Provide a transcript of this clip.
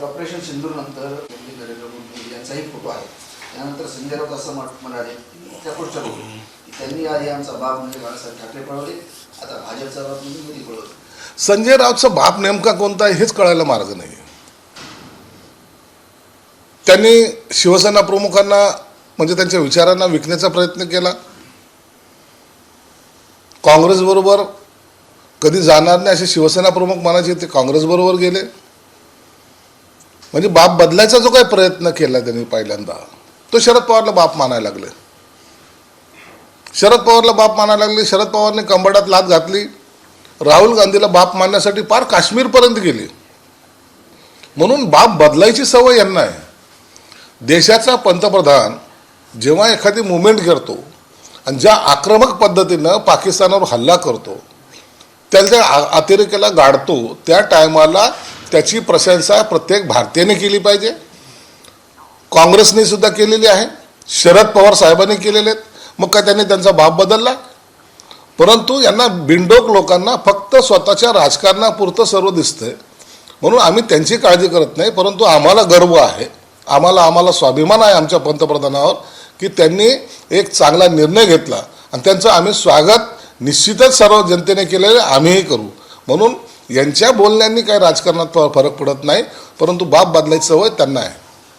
तर ऑपरेशन सिंधूर नंतर नरेंद्र मोदी यांचाही फोटो आहे. त्यानंतर संजय राऊत असं म्हण- म्हणाले त्या पोस्टर की त्यांनी आधी आमचा बाप म्हणजे बाळासाहेब ठाकरे पळवले. आता भाजपचा बाप म्हणजे मोदी पळवले संजय राऊतचा बाप नेमका कोणता आहे हेच कळायला मार्ग नाही. त्यांनी शिवसेना प्रमुखांना म्हणजे त्यांच्या विचारांना विकण्याचा प्रयत्न केला. काँग्रेसबरोबर कधी जाणार नाही असे शिवसेना प्रमुख म्हणायचे ते काँग्रेसबरोबर गेले. म्हणजे बाप बदलायचा जो काही प्रयत्न केला त्यांनी पहिल्यांदा तो शरद पवारला बाप मानायला लागले. शरद पवारला बाप मानायला लागले शरद पवारने कंबडात लात घातली राहुल गांधीला बाप मानण्यासाठी पार काश्मीरपर्यंत गेली. म्हणून बाप बदलायची सवय यांना आहे. देशाचा पंतप्रधान जेव्हा एखादी मुवमेंट करतो आणि ज्या आक्रमक पद्धतीनं पाकिस्तानावर हल्ला करतो त्याच्या आ- अतिरेकाला गाडतो त्या टायमाला त्याची प्रशंसा प्रत्येक भारतीयाने केली पाहिजे. काँग्रेसने सुद्धा केलेली आहे. शरद पवार साहेबांनी केलेले आहेत. मग काय त्यांनी त्यांचा बाप बदलला? परंतु यांना बिंडोक लोकांना फक्त स्वतःच्या राजकारणापुरतं सर्व दिसतंय. म्हणून आम्ही त्यांची काळजी करत नाही परंतु आम्हाला गर्व आहे. आम्हाला आम्हाला स्वाभिमान आहे आमच्या पंतप्रधानावर की त्यांनी एक चांगला निर्णय घेतला. आणि त्यांचं आम्ही स्वागत निश्चितच सर्व जनतेने केलेलं आम्हीही करू. म्हणून यांच्या बोलण्यांनी काही राजकारणात फ- फरक पडत नाही परंतु बाप बदलायची सवय त्यांना आहे.